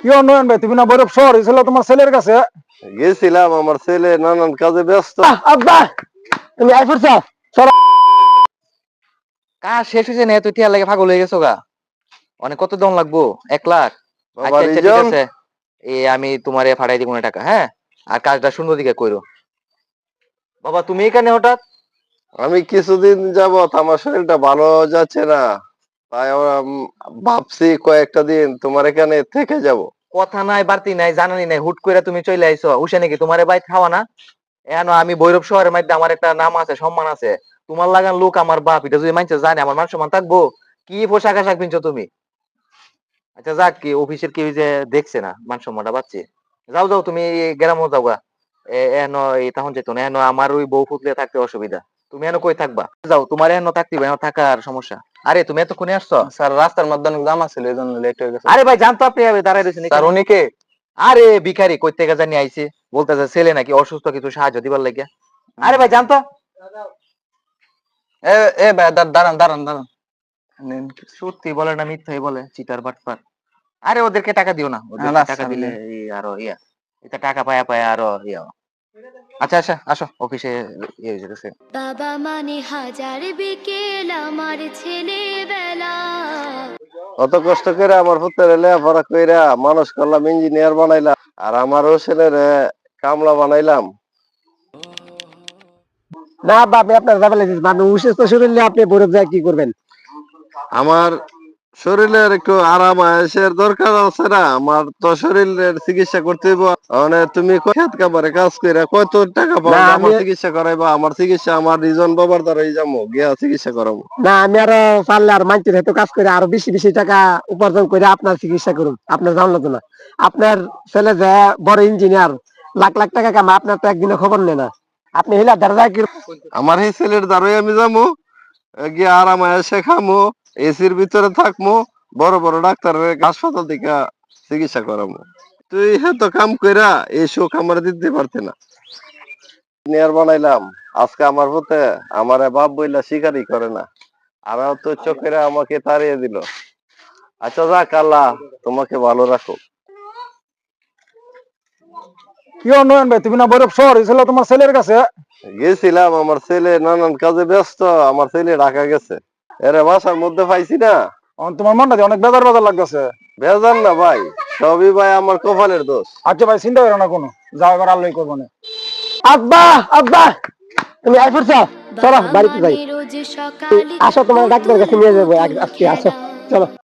কি নয়ন ভাই? তুমি না বৈরব শহর ছিল তোমার ছেলের কাছে? গেছিলাম আমার ছেলে নানান কাজে ব্যস্ত। আব্বা! তুমি আই পড়ছ কাজ শেষ হয়েছে না তুই টিয়া লাগে পাগল হয়ে গেছো গা। অনেক কত দাম লাগবো? এক লাখ। বাবা আচ্ছা আচ্ছা ঠিক আছে। এ আমি তোমারে ফাটাই দিব না টাকা হ্যাঁ? আর কাজটা সুন্দর দিকে কইরো। বাবা তুমি এখানে হঠাৎ? আমি কিছুদিন যাবত আমার শরীরটা ভালো যাচ্ছে না। তাই ভাবছি কয়েকটা দিন তোমার এখানে থেকে যাব। কথা নাই, বাড়তি নাই, জানানি নাই, হুট করে তুমি চলে আইছো। উসে নাকি তোমার বাইক খাওয়া না? এনো আমি ভৈরব শহরের মধ্যে আমার একটা নাম আছে, সম্মান আছে। তোমার লাগান লোক আমার বাপ, এটা যদি মানছে জানে, আমার মান সম্মান থাকব। কি পোশাক আশাক পিনছো তুমি? আচ্ছা যাক, কি অফিসের কেউ যে দেখছে না, মান সম্মানটা পাচ্ছি। যাও যাও, তুমি গ্রামও যাও গা। এ- এন তখন যেত না এন আমার ওই বউ ফুটলে থাকতে অসুবিধা। তুমি এন কই থাকবা? যাও তোমার এন থাকতে হবে, এন থাকার সমস্যা। আরে তুমি এতক্ষণে আসছো? স্যার রাস্তার মধ্যে অনেক জাম ছিল এই জন্য লেট হয়ে গেছে। আরে ভাই জানতো আপনি দাঁড়াই রয়েছেন স্যার উনি কে? আরে ভিখারি কই থেকে জানি আইছে। বলতেছে ছেলে নাকি অসুস্থ কিছু সাহায্য দিবার লাগে আরে ভাই জানতো? এ এ ভাই দাঁড়ান দাঁড়ান দাঁড়ান। সত্যি বলে না মিথ্যাই বলে চিটার বাটপার। আরে ওদেরকে টাকা দিও না ওদেরকে টাকা দিলে আরও ইয়া এটা টাকা পায়া পায়া আরও ইয়া। আচ্ছা আচ্ছা আসো অফিসে ইয়ে হয়ে যেতেছে। বাবা মানে হাজার বিকেল আমার ছেলেবেলা। অত কষ্ট করে আমার পুত্রের লেখাপড়া কইরা মানুষ করলাম ইঞ্জিনিয়ার বানাইলাম আর আমার ও ছেলের কামলা বানাইলাম। না আপনি আপনার অসুস্থ শরীর নিয়ে আপনি বৈরব যায় কি করবেন? আমার শরীরের একটু আরাম আয়েসের দরকার আছে না? আমার তো শরীরের চিকিৎসা করতে হইব। মানে তুমি খেত কাবারে কাজ করে কত টাকা পাবো আমার চিকিৎসা করাইবা আমার চিকিৎসা আমার রিজন বাবার দ্বারাই যাব গিয়া চিকিৎসা করাবো। না আমি আরও পারলে আর মানছি হয়তো কাজ করে আরও বেশি বেশি টাকা উপার্জন করে আপনার চিকিৎসা করুন আপনার জানলো তো না। আপনার ছেলে যে বড় ইঞ্জিনিয়ার লাখ লাখ টাকা কামা আপনার তো একদিনে খবর নেই না। আপনি হিলা কি আমার এই ছেলের দ্বারাই আমি যাব গিয়া আরাম আয়েসে খামো। এসির ভিতরে থাকমো বড় বড় ডাক্তারের হাসপাতাল থেকে চিকিৎসা করাবো তুই এত কাম কইরা এই সুখ আমার দিতে পারতে না। বানাইলাম আজকে আমার হতে আমার বাপ বইলা স্বীকারই করে না। আর তো চোখেরা আমাকে তাড়িয়ে দিল। আচ্ছা যাক আল্লাহ তোমাকে ভালো রাখো কি নয়ন ভাই তুমি না বৈরব শহর ছিল তোমার ছেলের কাছে? গেছিলাম আমার ছেলে নানান কাজে ব্যস্ত আমার ছেলে ঢাকা গেছে। এরে বাসার মধ্যে পাইছি না। তোমার মনটা অনেক বেজার বেজার লাগতেছে। বেজার না ভাই সবই ভাই আমার কপালের দোষ। আচ্ছা ভাই চিন্তা করো না কোনো। যাও এবার আল্লাহ করব না। আব্বা আব্বা! তুমি আই পড়ছ? চলো বাড়িতে যাই। আসো তোমার ডাক্তার কাছে নিয়ে যাব। আজকে আসো। চলো।